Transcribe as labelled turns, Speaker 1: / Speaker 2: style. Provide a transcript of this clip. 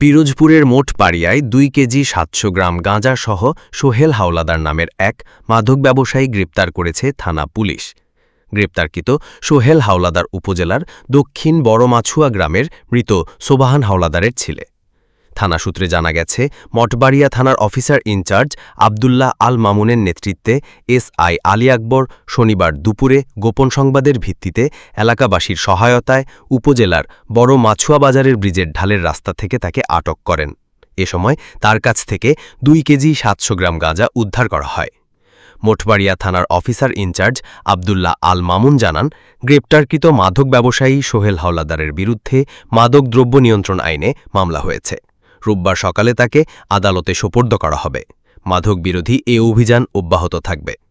Speaker 1: পিরোজপুরের মোট পাড়িয়ায় দুই কেজি সাতশো গ্রাম গাঁজা সহ সোহেল হাওলাদার নামের এক মাদক ব্যবসায়ী গ্রেপ্তার করেছে থানা পুলিশ। গ্রেপ্তারকৃত সোহেল হাওলাদার উপজেলার দক্ষিণ বড়মাছুয়া গ্রামের মৃত সোবাহান হাওলাদারের ছেলে। থানা সূত্রে জানা গেছে, মঠবাড়িয়া থানার অফিসার ইনচার্জ আবদুল্লাহ আল মামুনের নেতৃত্বে এসআই আলী আকবর শনিবার দুপুরে গোপন সংবাদের ভিত্তিতে এলাকাবাসীর সহায়তায় উপজেলার বড় মাছুয়া বাজারের ব্রিজের ঢালের রাস্তা থেকে তাকে আটক করেন। এ সময় তার কাছ থেকে দুই কেজি সাতশো গ্রাম গাঁজা উদ্ধার করা হয়। মোটবাড়িয়া থানার officer in charge Abdullah Al Mamun জানান, গ্রেপ্তারকৃত মাদক ব্যবসায়ী সোহেল হাওলাদারের বিরুদ্ধে মাদক দ্রব্য নিয়ন্ত্রণ আইনে মামলা হয়েছে। রোববার সকালে তাকে আদালতে সোপর্দ করা হবে। মাদক বিরোধী এ অভিযান অব্যাহত থাকবে।